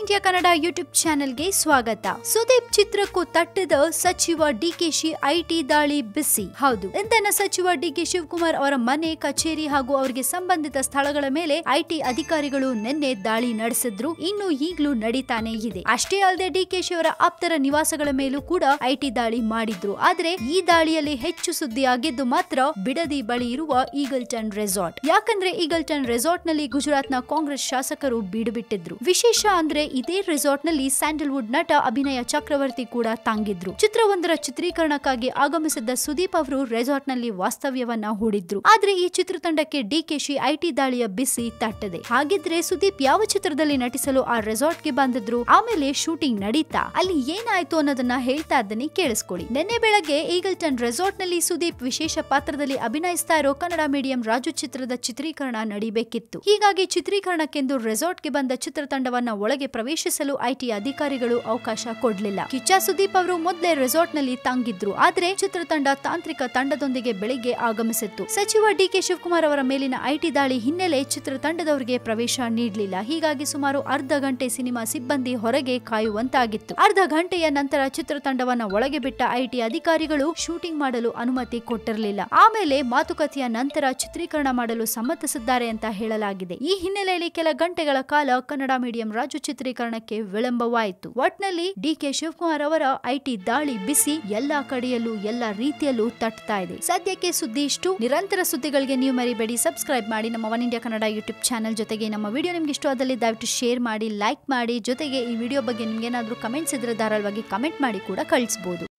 India Kannada YouTube ಚಾನೆಲ್ಗೆ ಸ್ವಾಗತ. ಸುದೀಪ್ ಚಿತ್ರಕ್ಕೂ ತಟ್ಟದ ಸಚಿವ ಡಿಕೆಶಿ ಐಟಿ ದಾಳಿ ಬಿಸಿ. ಹೌದು. ಇಂಧನ ಸಚಿವ ಡಿಕೆ ಶಿವಕುಮಾರ್ ಅವರ ಮನೆ, ಕಚೇರಿ ಹಾಗೂ ಅವರಿಗೆ ಸಂಬಂಧಿತ ಸ್ಥಳಗಳ ಮೇಲೆ ಐಟಿ ಅಧಿಕಾರಿಗಳು ನಿನ್ನೆ ದಾಳಿ ನಡೆಸಿದ್ರು. ಇನ್ನು ಈಗಲೂ ನಡೀತಾನೆ ಇದೆ. ಅಷ್ಟೇ ಅಲ್ಲದೆ ಡಿಕೆಶಿ ಅವರ ಆಪ್ತರ ನಿವಾಸಗಳ ಮೇಲೂ ಕೂಡ ಐಟಿ ದಾಳಿ ಮಾಡಿದ್ರು. ಆದ್ರೆ ಈ ದಾಳಿಯಲ್ಲಿ ಹೆಚ್ಚು ಸುದ್ದಿಯಾಗಿದ್ದು ಮಾತ್ರ ಬಿಡದಿ ಬಳಿ ಇರುವ ಈಗಲ್ಟನ್ ರೆಸಾರ್ಟ್. ಯಾಕಂದ್ರೆ ಈಗಲ್ಟನ್ ರೆಸಾರ್ಟ್ನಲ್ಲಿ ಗುಜರಾತ್ನ ಕಾಂಗ್ರೆಸ್ ಶಾಸಕರು ಬೀಡುಬಿಟ್ಟಿದ್ರು. ವಿಶೇಷ ಅಂದ್ರೆ ಇದೇ ರೆಸಾರ್ಟ್ನಲ್ಲಿ ಸ್ಯಾಂಡಲ್ವುಡ್ ನಟ ಅಭಿನಯ ಚಕ್ರವರ್ತಿ ಕೂಡ ತಂಗಿದ್ರು. ಚಿತ್ರವೊಂದರ ಚಿತ್ರೀಕರಣಕ್ಕಾಗಿ ಆಗಮಿಸಿದ್ದ ಸುದೀಪ್ ಅವರು ರೆಸಾರ್ಟ್ನಲ್ಲಿ ವಾಸ್ತವ್ಯವನ್ನ ಹೂಡಿದ್ರು. ಆದ್ರೆ ಈ ಚಿತ್ರತಂಡಕ್ಕೆ ಡಿಕೆಶಿ ಐಟಿ ದಾಳಿಯ ಬಿಸಿ ತಟ್ಟದೆ. ಹಾಗಿದ್ರೆ ಸುದೀಪ್ ಯಾವ ಚಿತ್ರದಲ್ಲಿ ನಟಿಸಲು ಆ ರೆಸಾರ್ಟ್ಗೆ ಬಂದಿದ್ರು? ಆಮೇಲೆ ಶೂಟಿಂಗ್ ನಡೀತಾ? ಅಲ್ಲಿ ಏನಾಯ್ತು ಅನ್ನೋದನ್ನ ಹೇಳ್ತಾ ಇದ್ದೀನಿ, ಕೇಳಿಸ್ಕೊಳ್ಳಿ. ನಿನ್ನೆ ಬೆಳಗ್ಗೆ ಈಗಲ್ಟನ್ ರೆಸಾರ್ಟ್ನಲ್ಲಿ ಸುದೀಪ್ ವಿಶೇಷ ಪಾತ್ರದಲ್ಲಿ ಅಭಿನಯಿಸ್ತಾ ಇರೋ ಕನ್ನಡ ಮೀಡಿಯಂ ರಾಜು ಚಿತ್ರದ ಚಿತ್ರೀಕರಣ ನಡಿಬೇಕಿತ್ತು. ಹೀಗಾಗಿ ಚಿತ್ರೀಕರಣಕ್ಕೆಂದು ರೆಸಾರ್ಟ್ಗೆ ಬಂದ ಚಿತ್ರತಂಡವನ್ನ ಒಳಗೆ ಪ್ರವೇಶಿಸಲು ಐಟಿ ಅಧಿಕಾರಿಗಳು ಅವಕಾಶ ಕೊಡಲಿಲ್ಲ. ಕಿಚ್ಚ ಸುದೀಪ್ ಅವರು ಮೊದಲೇ ರೆಸಾರ್ಟ್ನಲ್ಲಿ ತಂಗಿದ್ರು. ಆದ್ರೆ ಚಿತ್ರತಂಡ ತಾಂತ್ರಿಕ ತಂಡದೊಂದಿಗೆ ಬೆಳಿಗ್ಗೆ ಆಗಮಿಸಿತ್ತು. ಸಚಿವ ಡಿಕೆ ಶಿವಕುಮಾರ್ ಅವರ ಮೇಲಿನ ಐಟಿ ದಾಳಿ ಹಿನ್ನೆಲೆ ಚಿತ್ರತಂಡದವರಿಗೆ ಪ್ರವೇಶ ನೀಡಲಿಲ್ಲ. ಹೀಗಾಗಿ ಸುಮಾರು ಅರ್ಧ ಗಂಟೆ ಸಿನಿಮಾ ಸಿಬ್ಬಂದಿ ಹೊರಗೆ ಕಾಯುವಂತಾಗಿತ್ತು. ಅರ್ಧ ಗಂಟೆಯ ನಂತರ ಚಿತ್ರತಂಡವನ್ನ ಒಳಗೆ ಬಿಟ್ಟ ಐಟಿ ಅಧಿಕಾರಿಗಳು ಶೂಟಿಂಗ್ ಮಾಡಲು ಅನುಮತಿ ಕೊಟ್ಟಿರಲಿಲ್ಲ. ಆಮೇಲೆ ಮಾತುಕತೆಯ ನಂತರ ಚಿತ್ರೀಕರಣ ಮಾಡಲು ಸಮ್ಮತಿಸಿದ್ದಾರೆ ಅಂತ ಹೇಳಲಾಗಿದೆ. ಈ ಹಿನ್ನೆಲೆಯಲ್ಲಿ ಕೆಲ ಗಂಟೆಗಳ ಕಾಲ ಕನ್ನಡ ಮೀಡಿಯಂ ರಾಜು ಚಿತ್ರೀಕರಣಕ್ಕೆ ವಿಳಂಬವಾಯಿತು. ಒಟ್ನಲ್ಲಿ ಡಿಕೆ ಶಿವಕುಮಾರ್ ಅವರ ಐಟಿ ದಾಳಿ ಬಿಸಿ ಎಲ್ಲಾ ಕಡೆಯಲ್ಲೂ ಎಲ್ಲಾ ರೀತಿಯಲ್ಲೂ ತಟ್ತಾ ಇದೆ. ಸದ್ಯಕ್ಕೆ ಸುದ್ದಿ ಇಷ್ಟು. ನಿರಂತರ ಸುದ್ದಿಗಳಿಗೆ ನೀವು ಮರಿಬೇಡಿ. ಸಬ್ಸ್ಕ್ರೈಬ್ ಮಾಡಿ ನಮ್ಮ One India Kannada YouTube channel ಜೊತೆಗೆ ನಮ್ಮ ವಿಡಿಯೋ ನಿಮ್ಗೆ ಇಷ್ಟವಾದಲ್ಲಿ ದಯವಿಟ್ಟು ಶೇರ್ ಮಾಡಿ, ಲೈಕ್ ಮಾಡಿ. ಜೊತೆಗೆ ಈ ವಿಡಿಯೋ ಬಗ್ಗೆ ನಿಮ್ಗೆ ಏನಾದರೂ ಕಮೆಂಟ್ಸ್ ಇದ್ರೆ ಧಾರಾಳವಾಗಿ ಕಮೆಂಟ್ ಮಾಡಿ ಕೂಡ ಕಳಿಸಬಹುದು